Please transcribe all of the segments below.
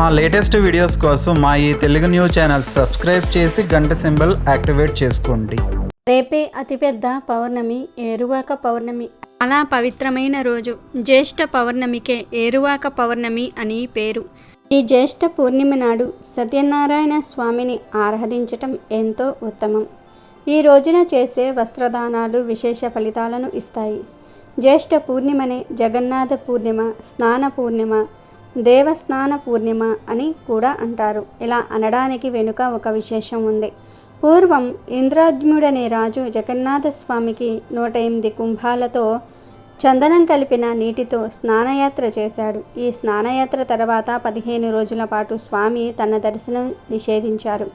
మా latest videos కోసం మా ఈ తెలుగు న్యూస్ ఛానల్ సబ్స్క్రైబ్ చేసి గంట సింబల్ యాక్టివేట్ చేసుకోండి. రేపే అతిపెద్ద పౌర్ణమి ఏరువాక పౌర్ణమి. అలా పవిత్రమైన రోజు జ్యేష్ఠ పౌర్ణమికే ఏరువాక పౌర్ణమి అని పేరు. ఈ జ్యేష్ఠ పూర్ణిమ నాడు సత్యనారాయణ స్వామిని ఆరాధించటం ఎంతో ఉత్తమం. ఈ రోజున చేసే వస్త్రదానాలు విశేష ఫలితాలను ఇస్తాయి. జ్యేష్ఠ పూర్ణిమనే జగన్నాథ పూర్ణిమ స్నాన పూర్ణిమ దేవస్నాన పూర్ణిమ అని కూడా అంటారు. ఇలా అనడానికి వెనుక ఒక విశేషం ఉంది. పూర్వం ఇంద్రాజ్ఞుడనే రాజు జగన్నాథస్వామికి నూట ఎనిమిది కుంభాలతో చందనం కలిపిన నీటితో స్నానయాత్ర చేశాడు. ఈ స్నానయాత్ర తర్వాత పదిహేను రోజుల పాటు స్వామి తన దర్శనం నిషేధించారు.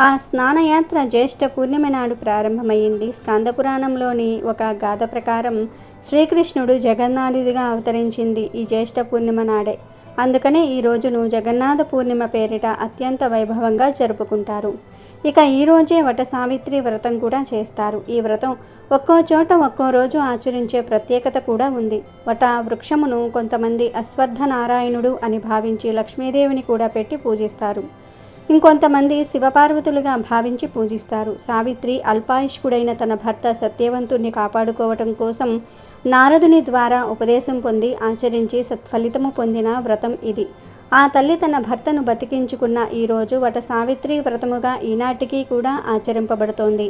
ఆ స్నానయాత్ర జ్యేష్ఠ పూర్ణిమ నాడు ప్రారంభమైంది. స్కందపురాణంలోని ఒక గాథ ప్రకారం శ్రీకృష్ణుడు జగన్నాథుడిగా అవతరించింది ఈ జ్యేష్ఠ పూర్ణిమ నాడే. అందుకనే ఈ రోజును జగన్నాథ పూర్ణిమ పేరిట అత్యంత వైభవంగా జరుపుకుంటారు. ఇక ఈ రోజే వట సావిత్రి వ్రతం కూడా చేస్తారు. ఈ వ్రతం ఒక్కో చోట ఒక్కో రోజు ఆచరించే ప్రత్యేకత కూడా ఉంది. వట వృక్షమును కొంతమంది అశ్వత్థ నారాయణుడు అని భావించి లక్ష్మీదేవిని కూడా పెట్టి పూజిస్తారు. ఇంకొంతమంది శివపార్వతులుగా భావించి పూజిస్తారు. సావిత్రి అల్పాయుష్కుడైన తన భర్త సత్యవంతుణ్ణి కాపాడుకోవటం కోసం నారదుని ద్వారా ఉపదేశం పొంది ఆచరించి సత్ఫలితము పొందిన వ్రతం ఇది. ఆ తల్లి తన భర్తను బతికించుకున్న ఈరోజు వట సావిత్రి వ్రతముగా ఈనాటికి కూడా ఆచరింపబడుతోంది.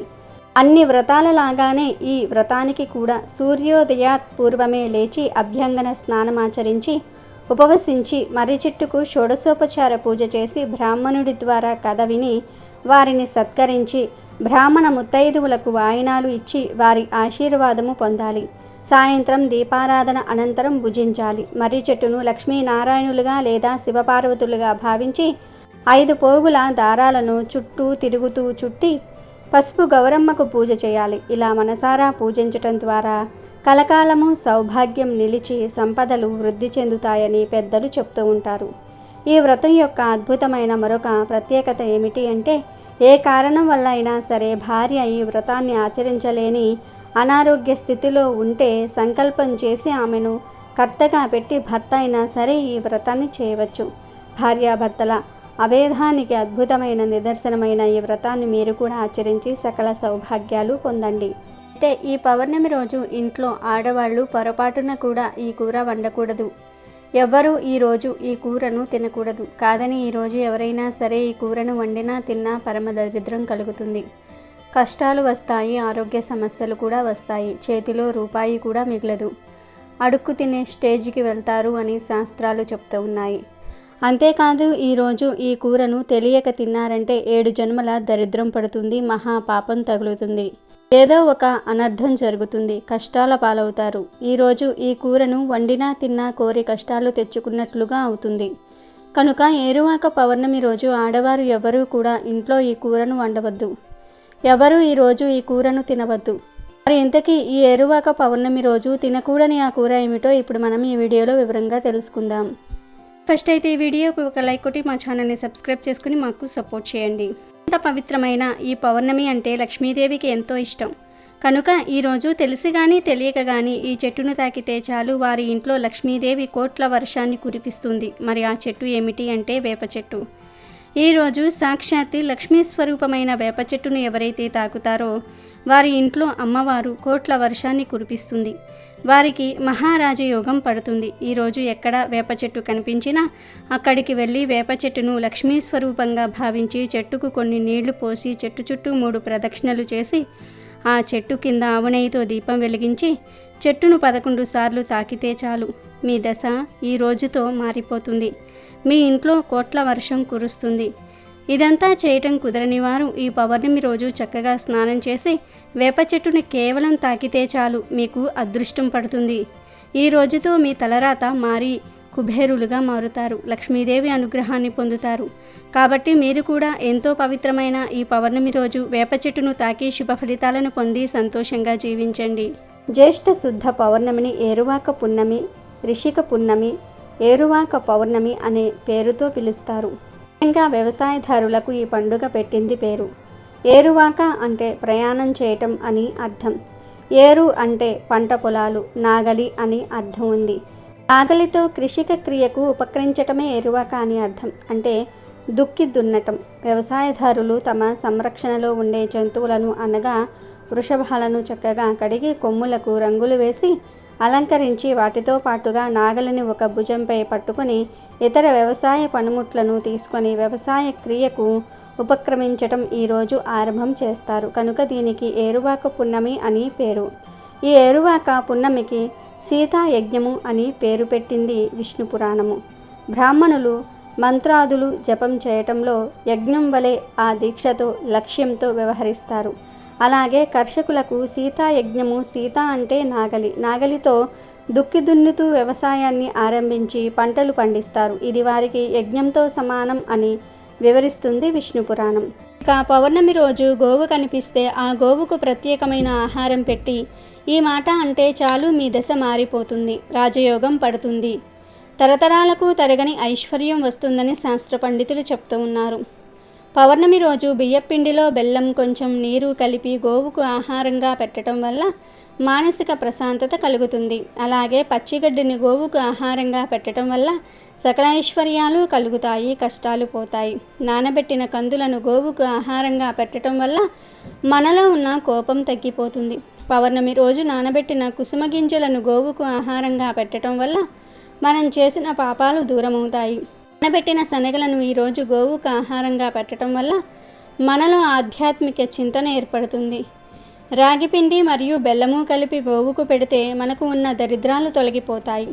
అన్ని వ్రతాలలాగానే ఈ వ్రతానికి కూడా సూర్యోదయాత్ పూర్వమే లేచి అభ్యంగన స్నానమాచరించి ఉపవసించి మర్రి చెట్టుకు షోడశోపచార పూజ చేసి బ్రాహ్మణుడి ద్వారా కథ విని వారిని సత్కరించి బ్రాహ్మణ ముత్తైదువులకు వాయినాలు ఇచ్చి వారి ఆశీర్వాదము పొందాలి. సాయంత్రం దీపారాధన అనంతరం భుజించాలి. మర్రి చెట్టును లక్ష్మీనారాయణులుగా లేదా శివపార్వతులుగా భావించి ఐదు పోగుల దారాలను చుట్టూ తిరుగుతూ చుట్టి పసుపు గౌరమ్మకు పూజ చేయాలి. ఇలా మనసారా పూజించటం ద్వారా కలకాలము సౌభాగ్యం నిలిచి సంపదలు వృద్ధి చెందుతాయని పెద్దలు చెప్తూ ఉంటారు. ఈ వ్రతం యొక్క అద్భుతమైన మరొక ప్రత్యేకత ఏమిటి అంటే ఏ కారణం వల్ల అయినా సరే భార్య ఈ వ్రతాన్ని ఆచరించలేని అనారోగ్య స్థితిలో ఉంటే సంకల్పం చేసి ఆమెను కర్తగా పెట్టి భర్త అయినా సరే ఈ వ్రతాన్ని చేయవచ్చు. భార్యాభర్తల అభేదానికి అద్భుతమైన నిదర్శనమైన ఈ వ్రతాన్ని మీరు కూడా ఆచరించి సకల సౌభాగ్యాలు పొందండి. అయితే ఈ పౌర్ణమి రోజు ఇంట్లో ఆడవాళ్ళు పొరపాటున కూడా ఈ కూర వండకూడదు. ఎవ్వరూ ఈరోజు ఈ కూరను తినకూడదు. కాదని ఈరోజు ఎవరైనా సరే ఈ కూరను వండినా తిన్నా పరమ దరిద్రం కలుగుతుంది. కష్టాలు వస్తాయి ఆరోగ్య సమస్యలు కూడా వస్తాయి. చేతిలో రూపాయి కూడా మిగలదు. అడుక్కు తినే స్టేజ్కి వెళ్తారు అని శాస్త్రాలు చెప్తూ ఉన్నాయి. అంతేకాదు ఈరోజు ఈ కూరను తెలియక తిన్నారంటే ఏడు జన్మల దరిద్రం పడుతుంది మహా పాపం తగులుతుంది. ఏదో ఒక అనర్థం జరుగుతుంది. కష్టాల పాలవుతారు. ఈరోజు ఈ కూరను వండినా తిన్నా కోరి కష్టాలు తెచ్చుకున్నట్లుగా అవుతుంది. కనుక ఏరువాక పౌర్ణమి రోజు ఆడవారు ఎవరూ కూడా ఇంట్లో ఈ కూరను వండవద్దు. ఎవరు ఈరోజు ఈ కూరను తినవద్దు. మరి ఇంతకీ ఈ ఏరువాక పౌర్ణమి రోజు తినకూడని ఆ కూర ఏమిటో ఇప్పుడు మనం ఈ వీడియోలో వివరంగా తెలుసుకుందాం. ఫస్ట్ అయితే ఈ వీడియోకి ఒక లైక్ కొట్టి మా ఛానల్ని సబ్స్క్రైబ్ చేసుకుని మాకు సపోర్ట్ చేయండి. అంత పవిత్రమైన ఈ పౌర్ణమి అంటే లక్ష్మీదేవికి ఎంతో ఇష్టం. కనుక ఈరోజు తెలిసి కానీ తెలియక కానీ ఈ చెట్టును తాకితే చాలు వారి ఇంట్లో లక్ష్మీదేవి కోట్ల వర్షాన్ని కురిపిస్తుంది. మరి ఆ చెట్టు ఏమిటి అంటే వేప చెట్టు. ఈరోజు సాక్షాత్తి లక్ష్మీ స్వరూపమైన వేప చెట్టును ఎవరైతే తాకుతారో వారి ఇంట్లో అమ్మవారు కోట్ల వర్షాన్ని కురిపిస్తుంది. వారికి మహారాజ యోగం పడుతుంది ఈరోజు ఎక్కడ వేప చెట్టు కనిపించినా అక్కడికి వెళ్ళి వేప చెట్టును లక్ష్మీ స్వరూపంగా భావించి చెట్టుకు కొన్ని నీళ్ళు పోసి చెట్టు చుట్టూ మూడు ప్రదక్షిణలు చేసి ఆ చెట్టు కింద ఆవనెయ్యితో దీపం వెలిగించి చెట్టును పదకొండు సార్లు తాకితే చాలు. మీ దశ ఈ రోజుతో మారిపోతుంది. మీ ఇంట్లో కోట్ల వర్షం కురుస్తుంది. ఇదంతా చేయటం కుదరని వారు ఈ పౌర్ణమి రోజు చక్కగా స్నానం చేసి వేప చెట్టుని కేవలం తాకితే చాలు మీకు అదృష్టం పడుతుంది. ఈ రోజుతో మీ తలరాత మారి కుబేరులుగా మారుతారు. లక్ష్మీదేవి అనుగ్రహాన్ని పొందుతారు. కాబట్టి మీరు కూడా ఎంతో పవిత్రమైన ఈ పౌర్ణమి రోజు వేప చెట్టును తాకి శుభ ఫలితాలను పొంది సంతోషంగా జీవించండి. జ్యేష్ఠ శుద్ధ పౌర్ణమిని ఏరువాక పున్నమి రిషిక పున్నమి ఏరువాక పౌర్ణమి అనే పేరుతో పిలుస్తారు. ఇంకా వ్యవసాయదారులకు ఈ పండుగ పెట్టింది పేరు. ఏరువాక అంటే ప్రయాణం చేయటం అని అర్థం. ఏరు అంటే పంట పొలాలు నాగలి అని అర్థం ఉంది. నాగలితో కృషిక క్రియకు ఉపకరించటమే ఎరువాక అని అర్థం. అంటే దుక్కి దున్నటం. వ్యవసాయదారులు తమ సంరక్షణలో ఉండే జంతువులను అనగా వృషభాలను చక్కగా కడిగి కొమ్ములకు రంగులు వేసి అలంకరించి వాటితో పాటుగా నాగలిని ఒక భుజంపై పట్టుకొని ఇతర వ్యవసాయ పనిముట్లను తీసుకొని వ్యవసాయ క్రియకు ఉపక్రమించటం ఈరోజు ఆరంభం చేస్తారు. కనుక దీనికి ఏరువాక పున్నమి అని పేరు. ఈ ఏరువాక పున్నమికి సీతా యజ్ఞము అని పేరు పెట్టింది విష్ణు పురాణము. బ్రాహ్మణులు మంత్రాదులు జపం చేయటంలో యజ్ఞం వలె ఆ దీక్షతో లక్ష్యంతో వ్యవహరిస్తారు. అలాగే కర్షకులకు సీతా యజ్ఞము సీత అంటే నాగలి. నాగలితో దుక్కి దున్నుతూ వ్యవసాయాన్ని ఆరంభించి పంటలు పండిస్తారు. ఇది వారికి యజ్ఞంతో సమానం అని వివరిస్తుంది విష్ణు పురాణం. ఇక పౌర్ణమి రోజు గోవు కనిపిస్తే ఆ గోవుకు ప్రత్యేకమైన ఆహారం పెట్టి ఈ మాట అంటే చాలు మీ దశ మారిపోతుంది రాజయోగం పడుతుంది. తరతరాలకు తరగని ఐశ్వర్యం వస్తుందని శాస్త్ర పండితులు చెప్తూ ఉన్నారు. పౌర్ణమి రోజు బియ్యపిండిలో బెల్లం కొంచెం నీరు కలిపి గోవుకు ఆహారంగా పెట్టడం వల్ల మానసిక ప్రశాంతత కలుగుతుంది. అలాగే పచ్చిగడ్డిని గోవుకు ఆహారంగా పెట్టడం వల్ల సకల ఐశ్వర్యాలు కలుగుతాయి కష్టాలు పోతాయి. నానబెట్టిన కందులను గోవుకు ఆహారంగా పెట్టడం వల్ల మనలో ఉన్న కోపం తగ్గిపోతుంది. పౌర్ణమి రోజు నానబెట్టిన కుసుమ గింజలను గోవుకు ఆహారంగా పెట్టడం వల్ల మనం చేసిన పాపాలు దూరమవుతాయి. నానబెట్టిన శనగలను ఈరోజు గోవుకు ఆహారంగా పెట్టడం వల్ల మనలో ఆధ్యాత్మిక చింతన ఏర్పడుతుంది. రాగిపిండి మరియు బెల్లము కలిపి గోవుకు పెడితే మనకు ఉన్న దరిద్రాలు తొలగిపోతాయి.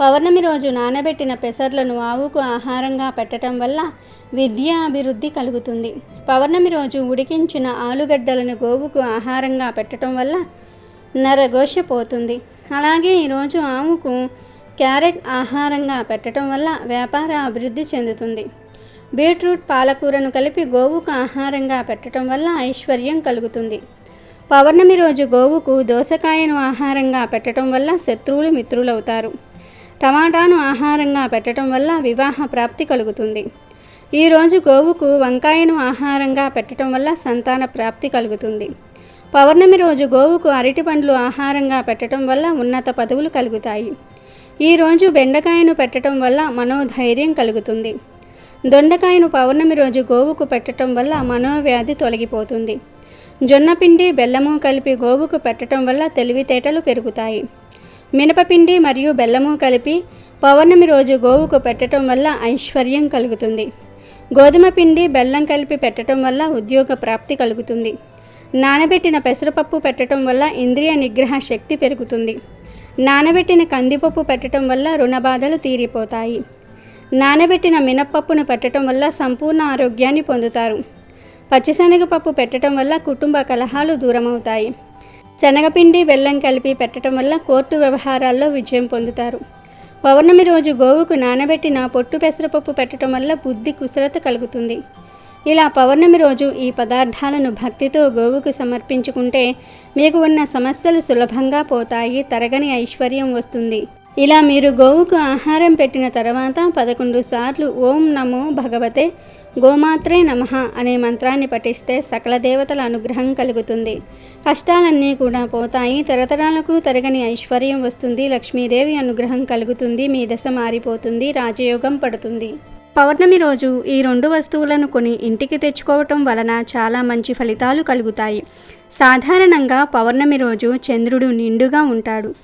పౌర్ణమి రోజు నానబెట్టిన పెసర్లను ఆవుకు ఆహారంగా పెట్టడం వల్ల విద్య అభివృద్ధి కలుగుతుంది. పౌర్ణమి రోజు ఉడికించిన ఆలుగడ్డలను గోవుకు ఆహారంగా పెట్టడం వల్ల నరఘోష పోతుంది. అలాగే ఈరోజు ఆవుకు క్యారెట్ ఆహారంగా పెట్టడం వల్ల వ్యాపార అభివృద్ధి చెందుతుంది. బీట్రూట్ పాలకూరను కలిపి గోవుకు ఆహారంగా పెట్టడం వల్ల ఐశ్వర్యం కలుగుతుంది. పౌర్ణమి రోజు గోవుకు దోసకాయను ఆహారంగా పెట్టడం వల్ల శత్రువులు మిత్రులవుతారు. టమాటాను ఆహారంగా పెట్టడం వల్ల వివాహ ప్రాప్తి కలుగుతుంది. ఈరోజు గోవుకు వంకాయను ఆహారంగా పెట్టడం వల్ల సంతాన ప్రాప్తి కలుగుతుంది. పౌర్ణమి రోజు గోవుకు అరటి పండ్లు ఆహారంగా పెట్టడం వల్ల ఉన్నత పదవులు కలుగుతాయి. ఈరోజు బెండకాయను పెట్టడం వల్ల మనోధైర్యం కలుగుతుంది. దొండకాయను పౌర్ణమి రోజు గోవుకు పెట్టడం వల్ల మనోవ్యాధి తొలగిపోతుంది. జొన్నపిండి బెల్లము కలిపి గోవుకు పెట్టడం వల్ల తెలివితేటలు పెరుగుతాయి. మినపపిండి మరియు బెల్లము కలిపి పౌర్ణమి రోజు గోవుకు పెట్టడం వల్ల ఐశ్వర్యం కలుగుతుంది. గోధుమ పిండి బెల్లం కలిపి పెట్టడం వల్ల ఉద్యోగ ప్రాప్తి కలుగుతుంది. నానబెట్టిన పెసరపప్పు పెట్టడం వల్ల ఇంద్రియ నిగ్రహ శక్తి పెరుగుతుంది. నానబెట్టిన కందిపప్పు పెట్టడం వల్ల రుణబాధలు తీరిపోతాయి. నానబెట్టిన మినప్పప్పును పెట్టడం వల్ల సంపూర్ణ ఆరోగ్యాన్ని పొందుతారు. పచ్చిశనగపప్పు పెట్టడం వల్ల కుటుంబ కలహాలు దూరమవుతాయి. శనగపిండి బెల్లం కలిపి పెట్టడం వల్ల కోర్టు వ్యవహారాల్లో విజయం పొందుతారు. పౌర్ణమి రోజు గోవుకు నానబెట్టిన పొట్టు పెసరపప్పు పెట్టడం వల్ల బుద్ధి కుశలత కలుగుతుంది. ఇలా పౌర్ణమి రోజు ఈ పదార్థాలను భక్తితో గోవుకు సమర్పించుకుంటే మీకు ఉన్న సమస్యలు సులభంగా పోతాయి తరగని ఐశ్వర్యం వస్తుంది. ఇలా మీరు గోవుకు ఆహారం పెట్టిన తర్వాత పదకొండు సార్లు ఓం నమో భగవతే గోమాత్రే నమః అనే మంత్రాన్ని పఠిస్తే సకల దేవతల అనుగ్రహం కలుగుతుంది. కష్టాలన్నీ కూడా పోతాయి తరతరాలకు తరగని ఐశ్వర్యం వస్తుంది లక్ష్మీదేవి అనుగ్రహం కలుగుతుంది మీ దశ మారిపోతుంది రాజయోగం పడుతుంది. పౌర్ణమి రోజు ఈ రెండు వస్తువులను కొని ఇంటికి తెచ్చుకోవటం వలన చాలా మంచి ఫలితాలు కలుగుతాయి. సాధారణంగా పౌర్ణమి రోజు చంద్రుడు నిండుగా ఉంటాడు.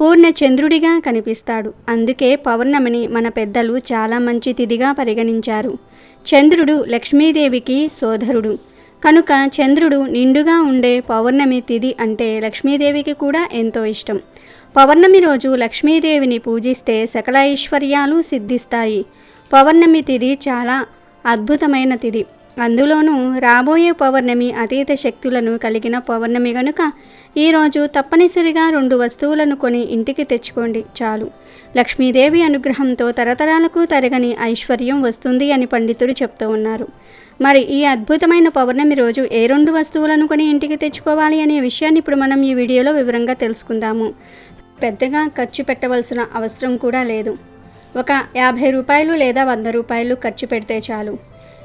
పూర్ణ చంద్రుడిగా కనిపిస్తాడు. అందుకే పౌర్ణమిని మన పెద్దలు చాలా మంచి తిథిగా పరిగణించారు. చంద్రుడు లక్ష్మీదేవికి సోదరుడు. కనుక చంద్రుడు నిండుగా ఉండే పౌర్ణమి తిథి అంటే లక్ష్మీదేవికి కూడా ఎంతో ఇష్టం. పౌర్ణమి రోజు లక్ష్మీదేవిని పూజిస్తే సకల ఐశ్వర్యాలు సిద్ధిస్తాయి. పౌర్ణమి తిథి చాలా అద్భుతమైన తిథి అందులోనూ రాబోయే పౌర్ణమి అతీత శక్తులను కలిగిన పౌర్ణమి గనుక ఈరోజు తప్పనిసరిగా రెండు వస్తువులను కొని ఇంటికి తెచ్చుకోండి చాలు. లక్ష్మీదేవి అనుగ్రహంతో తరతరాలకు తరగని ఐశ్వర్యం వస్తుంది అని పండితుడు చెప్తూ ఉన్నారు. మరి ఈ అద్భుతమైన పౌర్ణమి రోజు ఏ రెండు వస్తువులను కొని ఇంటికి తెచ్చుకోవాలి అనే విషయాన్ని ఇప్పుడు మనం ఈ వీడియోలో వివరంగా తెలుసుకుందాము. పెద్దగా ఖర్చు పెట్టవలసిన అవసరం కూడా లేదు. ఒక యాభై రూపాయలు లేదా వంద రూపాయలు ఖర్చు పెడితే చాలు.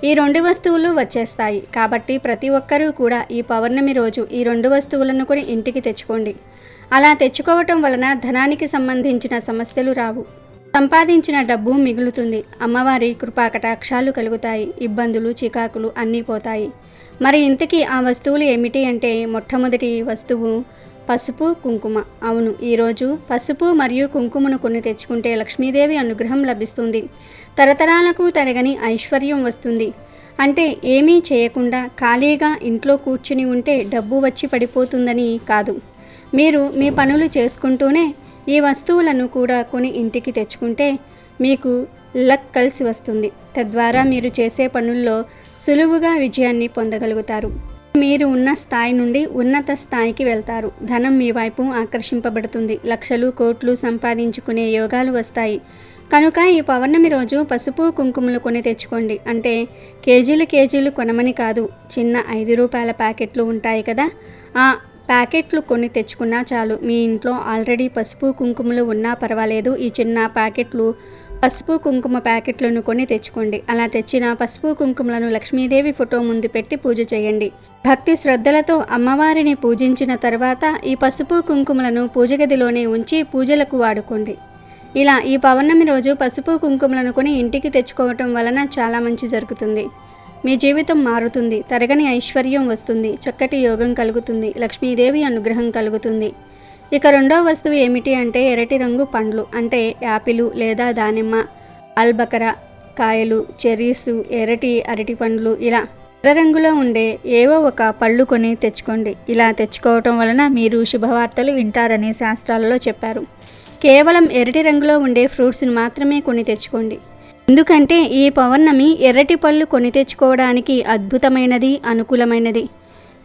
ఈ రెండు వస్తువులు వచ్చేస్తాయి. కాబట్టి ప్రతి ఒక్కరూ కూడా ఈ పౌర్ణమి రోజు ఈ రెండు వస్తువులను కొని ఇంటికి తెచ్చుకోండి. అలా తెచ్చుకోవటం వలన ధనానికి సంబంధించిన సమస్యలు రావు. సంపాదించిన డబ్బు మిగులుతుంది. అమ్మవారి కృపాకటాక్షాలు కలుగుతాయి. ఇబ్బందులు చికాకులు అన్నీ పోతాయి. మరి ఇంతకీ ఆ వస్తువులు ఏమిటి అంటే మొట్టమొదటి వస్తువు పసుపు కుంకుమ. అవును ఈరోజు పసుపు మరియు కుంకుమను కొన్ని తెచ్చుకుంటే లక్ష్మీదేవి అనుగ్రహం లభిస్తుంది. తరతరాలకు తరగని ఐశ్వర్యం వస్తుంది. అంటే ఏమీ చేయకుండా ఖాళీగా ఇంట్లో కూర్చుని ఉంటే డబ్బు వచ్చి పడిపోతుందని కాదు. మీరు మీ పనులు చేసుకుంటూనే ఈ వస్తువులను కూడా కొని ఇంటికి తెచ్చుకుంటే మీకు లక్ కలిసి వస్తుంది. తద్వారా మీరు చేసే పనుల్లో సులువుగా విజయాన్ని పొందగలుగుతారు. మీరు ఉన్న స్థాయి నుండి ఉన్నత స్థాయికి వెళ్తారు. ధనం మీ వైపు ఆకర్షింపబడుతుంది. లక్షలు కోట్లు సంపాదించుకునే యోగాలు వస్తాయి. కనుక ఈ పౌర్ణమి రోజు పసుపు కుంకుమలు కొని తెచ్చుకోండి. అంటే కేజీలు కేజీలు కొనమని కాదు. చిన్న ఐదు రూపాయల ప్యాకెట్లు ఉంటాయి కదా? ఆ ప్యాకెట్లు కొని తెచ్చుకున్నా చాలు. మీ ఇంట్లో ఆల్రెడీ పసుపు కుంకుమలు ఉన్నా పర్వాలేదు. ఈ చిన్న ప్యాకెట్లు పసుపు కుంకుమ ప్యాకెట్లను కొని తెచ్చుకోండి. అలా తెచ్చిన పసుపు కుంకుమలను లక్ష్మీదేవి ఫోటో ముందు పెట్టి పూజ చేయండి. భక్తి శ్రద్ధలతో అమ్మవారిని పూజించిన తర్వాత ఈ పసుపు కుంకుమలను పూజ గదిలోనే ఉంచి పూజలకు వాడుకోండి. ఇలా ఈ పౌర్ణమి రోజు పసుపు కుంకుమలను కొని ఇంటికి తెచ్చుకోవటం వలన చాలా మంచి జరుగుతుంది. మీ జీవితం మారుతుంది తరగని ఐశ్వర్యం వస్తుంది చక్కటి యోగం కలుగుతుంది లక్ష్మీదేవి అనుగ్రహం కలుగుతుంది. ఇక రెండో వస్తువు ఏమిటి అంటే ఎరటి రంగు పండ్లు అంటే యాపిలు లేదా దానిమ్మ అల్బకర కాయలు చెర్రీసు ఎరటి అరటి పండ్లు ఇలా ఎర్ర రంగులో ఉండే ఏవో ఒక పళ్ళు కొని తెచ్చుకోండి. ఇలా తెచ్చుకోవటం వలన మీరు శుభవార్తలు వింటారని శాస్త్రాలలో చెప్పారు. కేవలం ఎర్రటి రంగులో ఉండే ఫ్రూట్స్ని మాత్రమే కొని తెచ్చుకోండి. ఎందుకంటే ఈ పౌర్ణమి ఎర్రటి పళ్ళు కొని తెచ్చుకోవడానికి అద్భుతమైనది అనుకూలమైనది.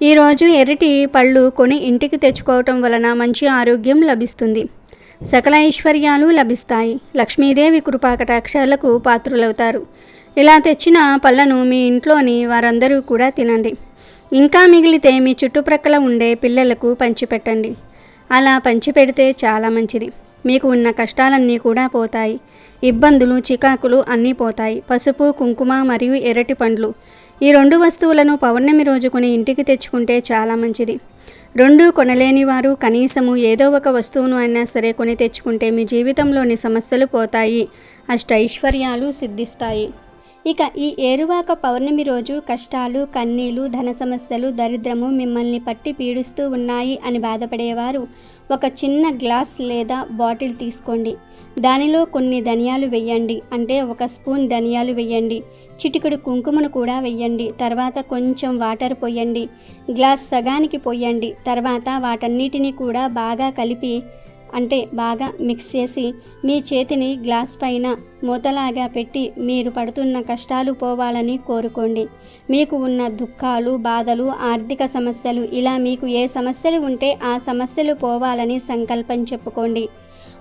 ఈరోజు ఎర్రటి పళ్ళు కొని ఇంటికి తెచ్చుకోవటం వలన మంచి ఆరోగ్యం లభిస్తుంది. సకల ఐశ్వర్యాలు లభిస్తాయి. లక్ష్మీదేవి కృపాకటాక్షాలకు పాత్రులవుతారు. ఇలా తెచ్చిన పళ్ళను మీ ఇంట్లోని వారందరూ కూడా తినండి. ఇంకా మిగిలితే మీ చుట్టుప్రక్కల ఉండే పిల్లలకు పంచిపెట్టండి. అలా పంచిపెడితే చాలా మంచిది. మీకు ఉన్న కష్టాలన్నీ కూడా పోతాయి. ఇబ్బందులు చికాకులు అన్నీ పోతాయి. పసుపు కుంకుమ మరియు ఎర్రటి పండ్లు. ఈ రెండు వస్తువులను పౌర్ణమి రోజు కొని ఇంటికి తెచ్చుకుంటే చాలా మంచిది. రెండు కొనలేని వారు కనీసము ఏదో ఒక వస్తువును అయినా సరే కొని తెచ్చుకుంటే మీ జీవితంలోని సమస్యలు పోతాయి. అష్ట ఐశ్వర్యాలు సిద్ధిస్తాయి. ఇక ఈ ఏరువాక పౌర్ణమి రోజు కష్టాలు కన్నీలు ధన సమస్యలు దరిద్రము మిమ్మల్ని పట్టి పీడిస్తూ ఉన్నాయి అని బాధపడేవారు. ఒక చిన్న గ్లాస్ లేదా బాటిల్ తీసుకోండి. దానిలో కొన్ని ధనియాలు వెయ్యండి అంటే ఒక స్పూన్ ధనియాలు వెయ్యండి చిటికెడు కుంకుమను కూడా వెయ్యండి. తర్వాత కొంచెం వాటర్ పోయండి. గ్లాస్ సగానికి పోయండి. తర్వాత వాటన్నిటిని కూడా బాగా కలిపి అంటే బాగా మిక్స్ చేసి మీ చేతిని గ్లాస్ పైన మూతలాగా పెట్టి మీరు పడుతున్న కష్టాలు పోవాలని కోరుకోండి. మీకు ఉన్న దుఃఖాలు బాధలు ఆర్థిక సమస్యలు ఇలా మీకు ఏ సమస్యలు ఉంటే ఆ సమస్యలు పోవాలని సంకల్పం చెప్పుకోండి.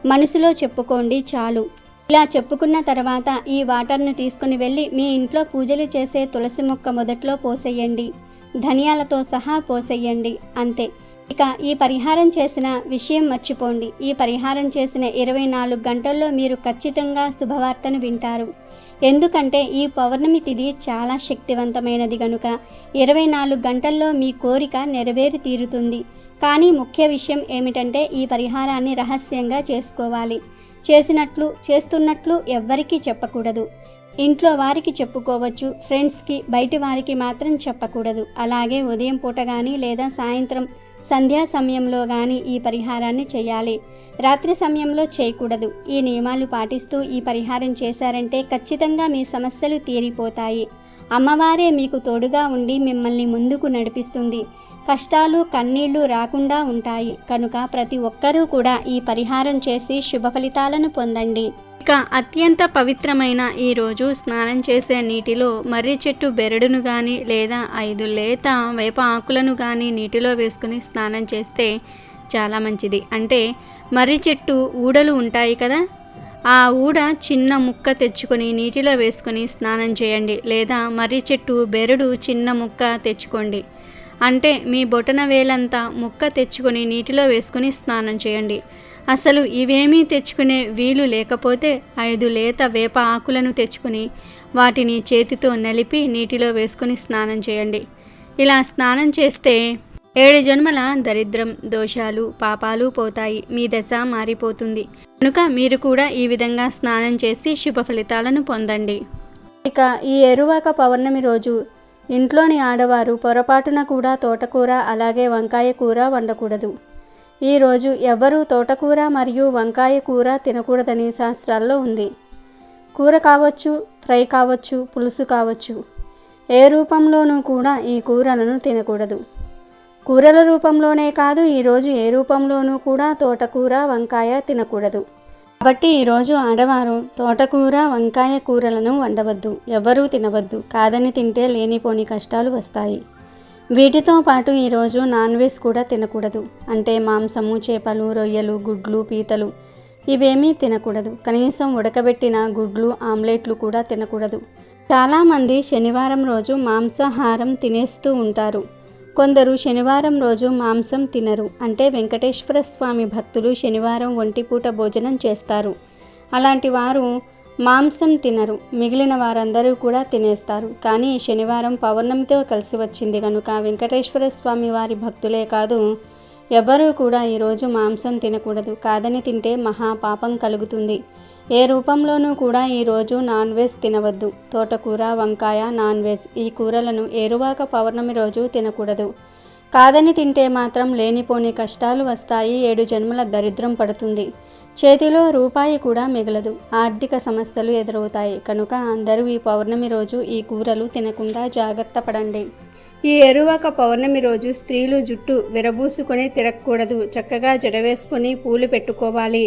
మనసులో చెప్పుకోండి చాలు. ఇలా చెప్పుకున్న తర్వాత ఈ వాటర్ను తీసుకుని వెళ్ళి మీ ఇంట్లో పూజలు చేసే తులసి మొక్క మొదట్లో పోసేయండి. ధనియాలతో సహా పోసేయండి. అంతే. ఇక ఈ పరిహారం చేసిన విషయం మర్చిపోండి. ఈ పరిహారం చేసిన ఇరవై నాలుగు గంటల్లో మీరు ఖచ్చితంగా శుభవార్తను వింటారు. ఎందుకంటే ఈ పౌర్ణమి తిథి చాలా శక్తివంతమైనది గనుక ఇరవై నాలుగు గంటల్లో మీ కోరిక నెరవేరి తీరుతుంది. కానీ ముఖ్య విషయం ఏమిటంటే ఈ పరిహారాన్ని రహస్యంగా చేసుకోవాలి. చేసినట్లు చేస్తున్నట్లు ఎవ్వరికీ చెప్పకూడదు. ఇంట్లో వారికి చెప్పుకోవచ్చు ఫ్రెండ్స్కి బయటి వారికి మాత్రం చెప్పకూడదు. అలాగే ఉదయం పూట కానీ లేదా సాయంత్రం సంధ్యా సమయంలో కానీ ఈ పరిహారాన్ని చేయాలి. రాత్రి సమయంలో చేయకూడదు. ఈ నియమాలు పాటిస్తూ ఈ పరిహారం చేశారంటే ఖచ్చితంగా మీ సమస్యలు తీరిపోతాయి. అమ్మవారే మీకు తోడుగా ఉండి మిమ్మల్ని ముందుకు నడిపిస్తుంది. కష్టాలు కన్నీళ్ళు రాకుండా ఉంటాయి. కనుక ప్రతి ఒక్కరూ కూడా ఈ పరిహారం చేసి శుభ ఫలితాలను పొందండి. ఇక అత్యంత పవిత్రమైన ఈరోజు స్నానం చేసే నీటిలో మర్రి చెట్టు బెరడును కానీ లేదా ఐదు లేత వేప ఆకులను కానీ నీటిలో వేసుకుని స్నానం చేస్తే చాలా మంచిది. అంటే మర్రి చెట్టు ఊడలు ఉంటాయి కదా? ఆ ఊడ చిన్న ముక్క తెచ్చుకొని నీటిలో వేసుకొని స్నానం చేయండి. లేదా మర్రి చెట్టు బెరడు చిన్న ముక్క తెచ్చుకోండి. అంటే మీ బొటన వేలంతా ముక్క తెచ్చుకొని నీటిలో వేసుకుని స్నానం చేయండి. అసలు ఇవేమీ తెచ్చుకునే వీలు లేకపోతే ఐదు లేత వేప ఆకులను తెచ్చుకుని వాటిని చేతితో నలిపి నీటిలో వేసుకుని స్నానం చేయండి. ఇలా స్నానం చేస్తే ఏడు జన్మల దరిద్రం దోషాలు పాపాలు పోతాయి. మీ దశ మారిపోతుంది. కనుక మీరు కూడా ఈ విధంగా స్నానం చేసి శుభ ఫలితాలను పొందండి. ఇక ఈ ఎరువాక పౌర్ణమి రోజు ఇంట్లోని ఆడవారు పొరపాటున కూడా తోటకూర అలాగే వంకాయ కూర వండకూడదు. ఈరోజు ఎవ్వరూ తోటకూర మరియు వంకాయ కూర తినకూడదని శాస్త్రాల్లో ఉంది. కూర కావచ్చు ఫ్రై కావచ్చు పులుసు కావచ్చు. ఏ రూపంలోనూ కూడా ఈ కూరలను తినకూడదు. కూరల రూపంలోనే కాదు ఈరోజు ఏ రూపంలోనూ కూడా తోటకూర వంకాయ తినకూడదు. కాబట్టి ఈరోజు ఆడవారు తోటకూర వంకాయ కూరలను వండవద్దు ఎవ్వరూ తినవద్దు కాదని తింటే లేనిపోని కష్టాలు వస్తాయి. వీటితో పాటు ఈరోజు నాన్ వెజ్ కూడా తినకూడదు. అంటే మాంసము చేపలు రొయ్యలు గుడ్లు పీతలు ఇవేమీ తినకూడదు. కనీసం ఉడకబెట్టిన గుడ్లు ఆమ్లెట్లు కూడా తినకూడదు. చాలామంది శనివారం రోజు మాంసాహారం తినేస్తూ ఉంటారు. కొందరు శనివారం రోజు మాంసం తినరు. అంటే వెంకటేశ్వర స్వామి భక్తులు శనివారం ఒంటిపూట భోజనం చేస్తారు. అలాంటి వారు మాంసం తినరు. మిగిలిన వారందరూ కూడా తినేస్తారు. కానీ శనివారం పౌర్ణమితో కలిసి వచ్చింది కనుక వెంకటేశ్వర స్వామి వారి భక్తులే కాదు ఎవ్వరూ కూడా ఈరోజు మాంసం తినకూడదు. కాదని తింటే మహా పాపం కలుగుతుంది. ఏ రూపంలోనూ కూడా ఈరోజు నాన్ వెజ్ తినవద్దు. తోటకూర వంకాయ నాన్ వెజ్ ఈ కూరలను ఏరువాక పౌర్ణమి రోజు తినకూడదు. కాదని తింటే మాత్రం లేనిపోని కష్టాలు వస్తాయి ఏడు జన్మల దరిద్రం పడుతుంది. చేతిలో రూపాయి కూడా మిగలదు. ఆర్థిక సమస్యలు ఎదురవుతాయి. కనుక అందరూ ఈ పౌర్ణమి రోజు ఈ కూరలు తినకుండా జాగ్రత్త పడండి. ఈ ఎరువాక పౌర్ణమి రోజు స్త్రీలు జుట్టు విరబూసుకొని తిరగకూడదు. చక్కగా జడవేసుకొని పూలు పెట్టుకోవాలి.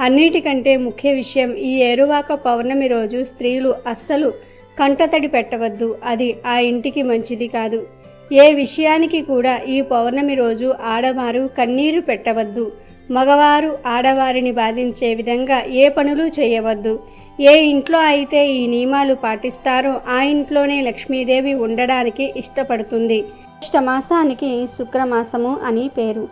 అన్నిటికంటే ముఖ్య విషయం ఈ ఏరువాక పౌర్ణమి రోజు స్త్రీలు అస్సలు కంటతడి పెట్టవద్దు. అది ఆ ఇంటికి మంచిది కాదు. ఏ విషయానికి కూడా ఈ పౌర్ణమి రోజు ఆడవారు కన్నీరు పెట్టవద్దు. మగవారు ఆడవారిని బాధించే విధంగా ఏ పనులు చేయవద్దు. ఏ ఇంట్లో అయితే ఈ నియమాలు పాటిస్తారో ఆ ఇంట్లోనే లక్ష్మీదేవి ఉండడానికి ఇష్టపడుతుంది. ఇష్టమాసానికి శుక్రమాసము అని పేరు.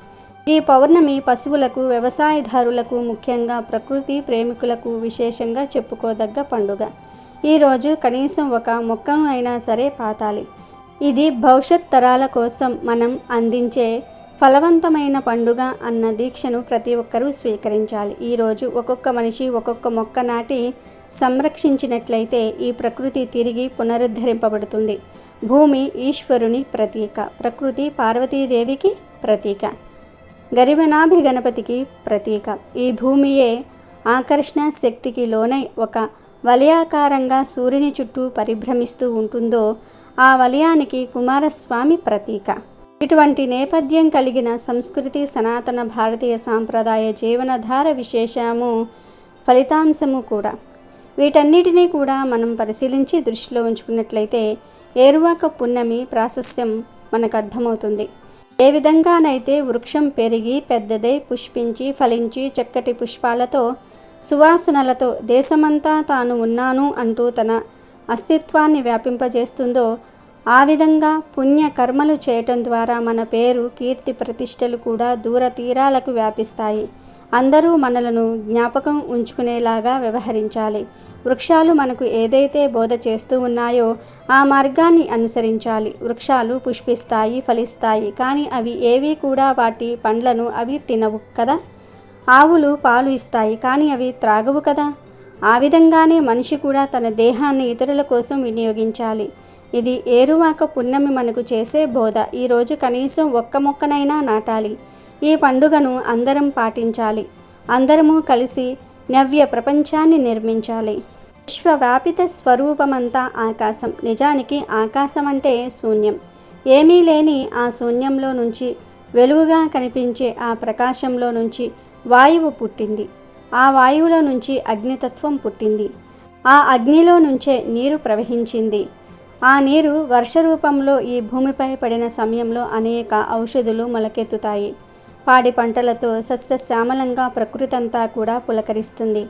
ఈ పౌర్ణమి పశువులకు వ్యవసాయదారులకు ముఖ్యంగా ప్రకృతి ప్రేమికులకు విశేషంగా చెప్పుకోదగ్గ పండుగ. ఈరోజు కనీసం ఒక మొక్కను అయినా సరే పాతాలి. ఇది భవిష్యత్ తరాల కోసం మనం అందించే ఫలవంతమైన పండుగ అన్న దీక్షను ప్రతి ఒక్కరూ స్వీకరించాలి. ఈరోజు ఒక్కొక్క మనిషి ఒక్కొక్క మొక్క నాటి సంరక్షించినట్లయితే ఈ ప్రకృతి తిరిగి పునరుద్ధరింపబడుతుంది. భూమి ఈశ్వరుని ప్రతీక ప్రకృతి పార్వతీదేవికి ప్రతీక. గరిమనాభి గణపతికి ప్రతీక. ఈ భూమియే ఆకర్షణ శక్తికి లోనై ఒక వలయాకారంగా సూర్యుని చుట్టూ పరిభ్రమిస్తూ ఉంటుందో ఆ వలయానికి కుమారస్వామి ప్రతీక. ఇటువంటి నేపథ్యం కలిగిన సంస్కృతి సనాతన భారతీయ సాంప్రదాయ జీవనధార విశేషము ఫలితాంశము కూడా. వీటన్నిటినీ కూడా మనం పరిశీలించి దృష్టిలో ఉంచుకున్నట్లయితే ఏరువాక పున్నమి ప్రాశస్యం మనకు అర్థమవుతుంది. ఏ విధంగానైతే వృక్షం పెరిగి పెద్దదై పుష్పించి ఫలించి చక్కటి పుష్పాలతో సువాసనలతో దేశమంతా తాను ఉన్నాను అంటూ తన అస్తిత్వాన్ని వ్యాపింపజేస్తుందో ఆ విధంగా పుణ్య కర్మలు చేయటం ద్వారా మన పేరు కీర్తి ప్రతిష్టలు కూడా దూర తీరాలకు వ్యాపిస్తాయి. అందరూ మనలను జ్ఞాపకం ఉంచుకునేలాగా వ్యవహరించాలి. వృక్షాలు మనకు ఏదైతే బోధ చేస్తూ ఉన్నాయో ఆ మార్గాన్ని అనుసరించాలి. వృక్షాలు పుష్పిస్తాయి ఫలిస్తాయి కానీ అవి ఏవి కూడా వాటి పండ్లను అవి తినవు కదా? ఆవులు పాలు ఇస్తాయి కానీ అవి త్రాగవు కదా? ఆ విధంగానే మనిషి కూడా తన దేహాన్ని ఇతరుల కోసం వినియోగించాలి. ఇది ఏరువాక పున్నమి మనకు చేసే బోధ. ఈరోజు కనీసం ఒక్క మొక్కనైనా నాటాలి. ఈ పండుగను అందరం పాటించాలి. అందరము కలిసి నవ్య ప్రపంచాన్ని నిర్మించాలి. విశ్వవ్యాపిత స్వరూపమంతా ఆకాశం. నిజానికి ఆకాశం అంటే శూన్యం. ఏమీ లేని ఆ శూన్యంలో నుంచి వెలుగుగా కనిపించే ఆ ప్రకాశంలో నుంచి వాయువు పుట్టింది. ఆ వాయువులో నుంచి అగ్నితత్వం పుట్టింది. ఆ అగ్నిలో నుంచే నీరు ప్రవహించింది. ఆ నీరు వర్ష రూపంలో ఈ భూమిపై పడిన సమయంలో అనేక ఔషధులు మొలకెత్తుతాయి. పాడి పంటలతో సస్యశ్యామలంగా ప్రకృతి అంతా కూడా పులకరిస్తుంది.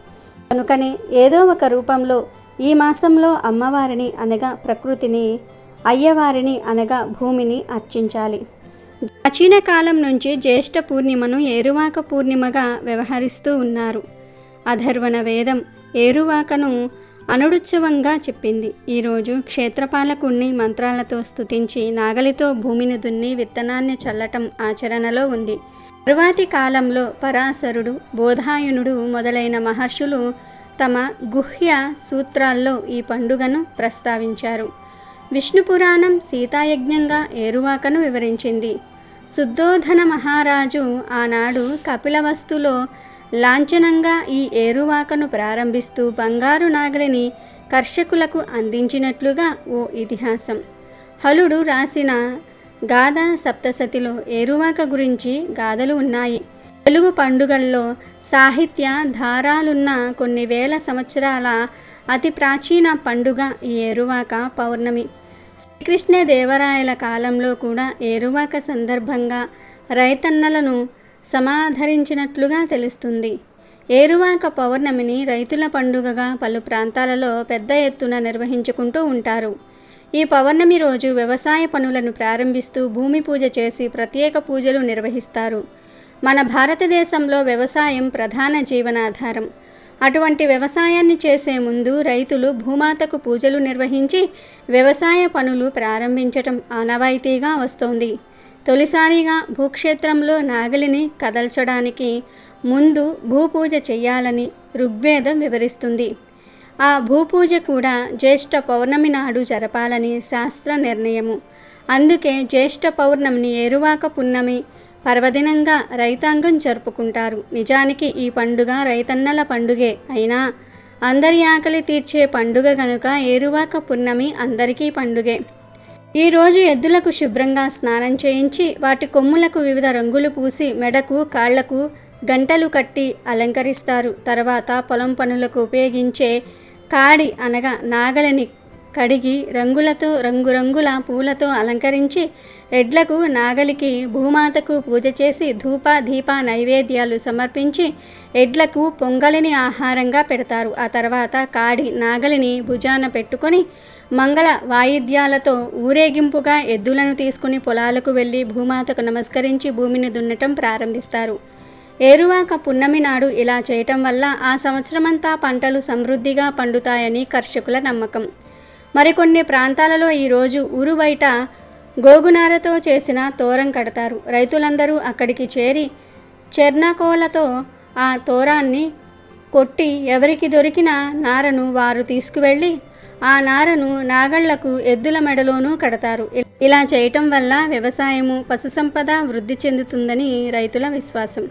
కనుకనే ఏదో ఒక రూపంలో ఈ మాసంలో అమ్మవారిని అనగా ప్రకృతిని అయ్యవారిని అనగా భూమిని అర్చించాలి. ప్రాచీన కాలం నుంచి జ్యేష్ఠ పూర్ణిమను ఏరువాక పూర్ణిమగా వ్యవహరిస్తూ ఉన్నారు. అధర్వణ వేదం ఏరువాకను అనుడుత్సవంగా చెప్పింది. ఈరోజు క్షేత్రపాలకుణ్ణి మంత్రాలతో స్తుతించి నాగలితో భూమిని దున్ని విత్తనాన్ని చల్లటం ఆచరణలో ఉంది. తరువాతి కాలంలో పరాశరుడు బోధాయనుడు మొదలైన మహర్షులు తమ గుహ్య సూత్రాల్లో ఈ పండుగను ప్రస్తావించారు. విష్ణు పురాణం సీతాయజ్ఞంగా ఏరువాకను వివరించింది. శుద్ధోధన మహారాజు ఆనాడు కపిలవస్తులో లాంఛనంగా ఈ ఏరువాకను ప్రారంభిస్తూ బంగారు నాగలిని కర్షకులకు అందించినట్లుగా ఓ ఇతిహాసం. హలుడు రాసిన గాథ సప్తసతిలో ఏరువాక గురించి గాథలు ఉన్నాయి. తెలుగు పండుగల్లో సాహిత్య ధారాలున్న కొన్ని వేల సంవత్సరాల అతి ప్రాచీన పండుగ ఈ ఏరువాక పౌర్ణమి. శ్రీకృష్ణ దేవరాయల కాలంలో కూడా ఏరువాక సందర్భంగా రైతన్నలను సమాధరించినట్లుగా తెలుస్తుంది. ఏరువాక పౌర్ణమిని రైతుల పండుగగా పలు ప్రాంతాలలో పెద్ద ఎత్తున నిర్వహించుకుంటూ ఉంటారు. ఈ పౌర్ణమి రోజు వ్యవసాయ పనులను ప్రారంభిస్తూ భూమి పూజ చేసి ప్రత్యేక పూజలు నిర్వహిస్తారు. మన భారతదేశంలో వ్యవసాయం ప్రధాన జీవనాధారం. అటువంటి వ్యవసాయాన్ని చేసే ముందు రైతులు భూమాతకు పూజలు నిర్వహించి వ్యవసాయ పనులు ప్రారంభించటం ఆనవాయితీగా వస్తోంది. తొలిసారిగా భూక్షేత్రంలో నాగలిని కదల్చడానికి ముందు భూపూజ చేయాలని ఋగ్వేదం వివరిస్తుంది. ఆ భూపూజ కూడా జ్యేష్ఠ పౌర్ణమి నాడు జరపాలని శాస్త్ర నిర్ణయము. అందుకే జ్యేష్ఠ పౌర్ణమిని ఏరువాక పున్నమి పర్వదినంగా రైతాంగం జరుపుకుంటారు. నిజానికి ఈ పండుగ రైతన్నల పండుగే అయినా అందరి ఆకలి తీర్చే పండుగ కనుక ఏరువాక పున్నమి అందరికీ పండుగే. ఈరోజు ఎద్దులకు శుభ్రంగా స్నానం చేయించి వాటి కొమ్ములకు వివిధ రంగులు పూసి మెడకు కాళ్ళకు గంటలు కట్టి అలంకరిస్తారు. తర్వాత పొలం పనులకు ఉపయోగించే కాడి అనగా నాగలిని కడిగి రంగులతో రంగురంగుల పూలతో అలంకరించి ఎడ్లకు నాగలికి భూమాతకు పూజ చేసి ధూప దీప నైవేద్యాలు సమర్పించి ఎడ్లకు పొంగలిని ఆహారంగా పెడతారు. ఆ తర్వాత కాడి నాగలిని భుజాన పెట్టుకొని మంగళ వాయిద్యాలతో ఊరేగింపుగా ఎద్దులను తీసుకుని పొలాలకు వెళ్ళి భూమాతకు నమస్కరించి భూమిని దున్నటం ప్రారంభిస్తారు. ఏరువాక పున్నమి నాడు ఇలా చేయటం వల్ల ఆ సంవత్సరమంతా పంటలు సమృద్ధిగా పండుతాయని కర్షకుల నమ్మకం. మరికొన్ని ప్రాంతాలలో ఈరోజు ఊరు బయట గోగునారతో చేసిన తోరం కడతారు. రైతులందరూ అక్కడికి చేరి చెర్నకోలతో ఆ తోరాన్ని కొట్టి ఎవరికి దొరికిన నారను వారు తీసుకువెళ్ళి ఆ నారను నాగళ్ళకు ఎద్దుల మెడలోనూ కడతారు. ఇలా చేయటం వల్ల వ్యవసాయము పశుసంపద వృద్ధి చెందుతుందని రైతుల విశ్వాసం.